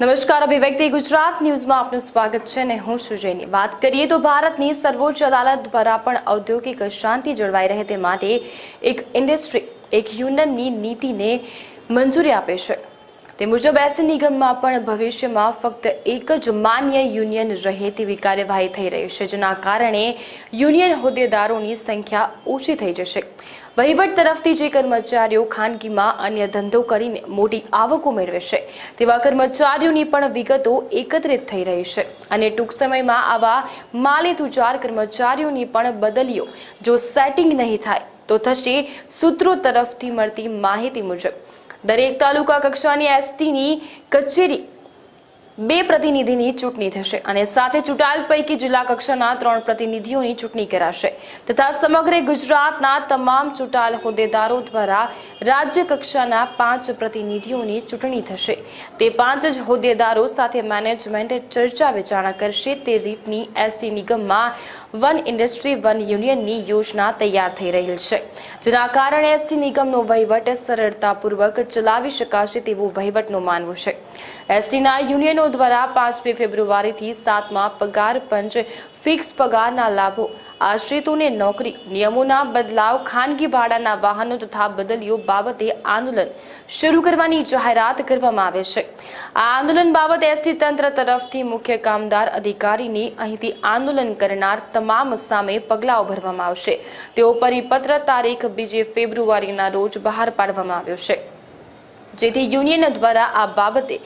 નમસ્કાર, અભિવ્યક્તિ ગુજરાત ન્યૂઝમાં આપનું સ્વાગત છે અને હું સુજયની. વાત કરીએ તો ભારતની સર્વોચ્ચ અદાલત દ્વારા પણ ઔદ્યોગિક શાંતિ જળવાઈ રહે તે માટે એક ઇન્ડસ્ટ્રી, એક યુનિયનની નીતિને મંજૂરી આપે છે. તે મુજબ એસટી નિગમમાં પણ ભવિષ્યમાં ફક્ત એક જ માન્ય યુનિયન રહે તેવી કાર્યવાહી થઈ રહી છે, જેના કારણે યુનિયન હોદ્દેદારોની સંખ્યા ઓછી થઈ જશે. વહીવટ તરફથી જે કર્મચારીઓ ખાનગીમાં અન્ય ધંધો કરીને મોટી આવકો મેળવે છે, તેવા કર્મચારીઓની પણ વિગતો એકત્રિત થઈ રહી છે. અને ટૂંક સમયમાં આવા માલે તુજાર કર્મચારીઓની પણ બદલીઓ, જો સેટિંગ નહીં થાય, તો થશે સૂત્રો તરફથી મળતી માહિતી મુજબ. દરેક તાલુકા કક્ષાની એસટીની કચેરી બે પ્રતિનિધિની ચૂંટણી થશે અને સાથે ચૂંટાયેલ પૈકી જિલ્લા કક્ષાના ત્રણ પ્રતિનિધિઓની ચૂંટણી કરાશે તથા સમગ્ર ગુજરાતના તમામ ચૂંટાયેલ હોદ્દેદારો દ્વારા રાજ્ય કક્ષાના પાંચ પ્રતિનિધિઓની ચૂંટણી થશે. તે પાંચ જ હોદ્દેદારો સાથે મેનેજમેન્ટ ચર્ચા વિચારણા કરશે. તે રીતની એસટી નિગમમાં વન ઇન્ડસ્ટ્રી, વન યુનિયનની યોજના તૈયાર થઈ રહેલ છે. જેના કારણે એસટી નિગમનો વહીવટ સરળતાપૂર્વક ચલાવી શકાશે તેવું વહીવટનું માનવું છે. એસટીના યુનિયનો દ્વારા પાંચમી ફેબ્રુઆરીથી સાતમા પગાર પંચ ફિક્સ પગારના લાભો, આશ્રિતોને નોકરી, નિયમોના બદલાવ, ખાનગી ભાડાના વાહનો તથા બદલીઓ બાબતે આંદોલન શરૂ કરવાની જાહેરાત કરવામાં આવે છે. આ આંદોલન બાબત એસટી તંત્ર તરફથી મુખ્ય કામદાર અધિકારીની અહીંથી આંદોલન કરનાર તમામ સામે પગલાઓ ભરવામાં આવશે. તેઓ પરિપત્ર તારીખ બીજી ફેબ્રુઆરીના રોજ બહાર પાડવામાં આવ્યો છે. જેથી યુનિયન દ્વારા આ બાબતે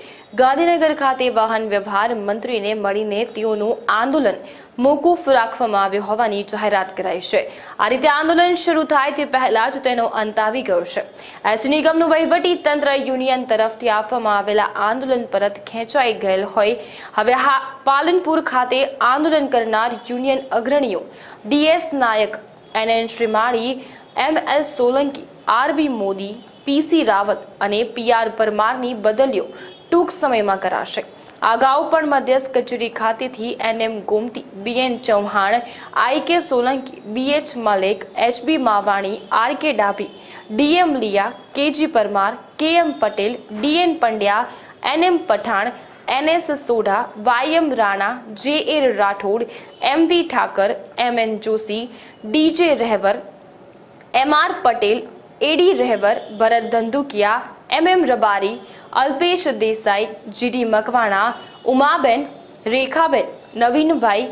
ગાંધીનગર ખાતે વાહન વ્યવહાર મંત્રીને મળીને તેઓનું આંદોલન મોકૂફ રાખવામાં આવ્યું હોવાની જાહેરાત કરાઈ છે. આ રીતે આંદોલન શરૂ થાય તે પહેલા જ તેનો અંત આવી ગયો છે. એસટી નિગમનું વહીવટી તંત્ર યુનિયન તરફથી આપવામાં આવેલા આંદોલન પરત ખેંચાઈ ગયેલ હોય. હવે હા, પાલનપુર ખાતે આંદોલન કરનાર યુનિયન અગ્રણીઓ DS Nayak NN Shrimali, M L Solanki RB Modi PC Rawat અને પીઆર પરમારની બદલીઓ ટૂંક સમયમાં કરાશે. અગાઉ પણ મધ્યસ્થ કચેરી ખાતેથી NM Gomti BN Chauhan I K Solanki BH Malek HB Mavani, R K Dabhi DM Liya KG Parmar, K M Patel DN Pandya NM Pathan NS Sodha YM Rana, J A Rathod, M V Thakar, M N Joshi DJ Rahevar, M R Patel AD Rahevar, Bharat Dhandhukiya, M M Rabari, Alpesh Desai, GD Makwana, Umaben, Rekhaben, Navinbhai,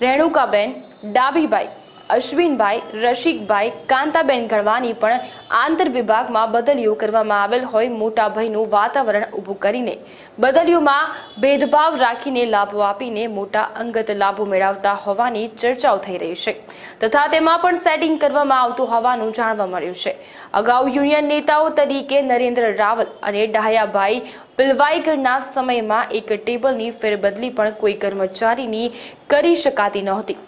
Renukaben Dabhibhai Ashwinbhai Rasikbhai Kantaben ગણવાની પણ આંતર વિભાગમાં બદલીઓ કરવામાં આવેલ હોય મોટા ભયનું વાતાવરણ ઊભું કરીને. બદલીઓમાં ભેદભાવ રાખીને લાભો આપીને મોટા અંગત લાભો મેળવતા હોવાની ચર્ચાઓ થઈ રહી છે. તથા તેમાં પણ સેટિંગ કરવામાં આવતું હોવાનું જાણવા મળ્યું છે. અગાઉ યુનિયન નેતાઓ તરીકે નરેન્દ્ર રાવલ અને ડાયાભાઈ પિલવાઈગરના સમયમાં એક ટેબલની ફેરબદલી પણ કોઈ કર્મચારીની કરી શકાતી નહોતી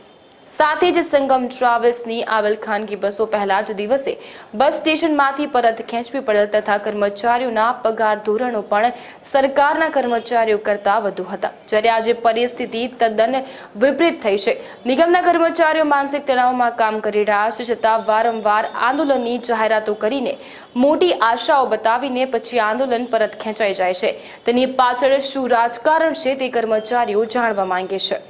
સાથે જ સંગમ ટ્રાવેલ્સની આવેલ ખાનગી બસો પહેલા જ દિવસે બસ સ્ટેશનમાંથી પરત ખેંચવી પડેલ તથા કર્મચારીઓના પગાર ધોરણો પણ સરકારના કર્મચારીઓ કરતા વધુ હતા જ્યારે આજે પરિસ્થિતિ તદ્દન વિપરીત થઈ છે નિગમના કર્મચારીઓ માનસિક તણાવમાં કામ કરી રહ્યા છે છતાં વારંવાર આંદોલનની જાહેરાતો કરીને મોટી આશાઓ બતાવીને પછી આંદોલન પરત ખેંચાઈ જાય છે તેની પાછળ શું રાજકારણ છે તે કર્મચારીઓ જાણવા માંગે છે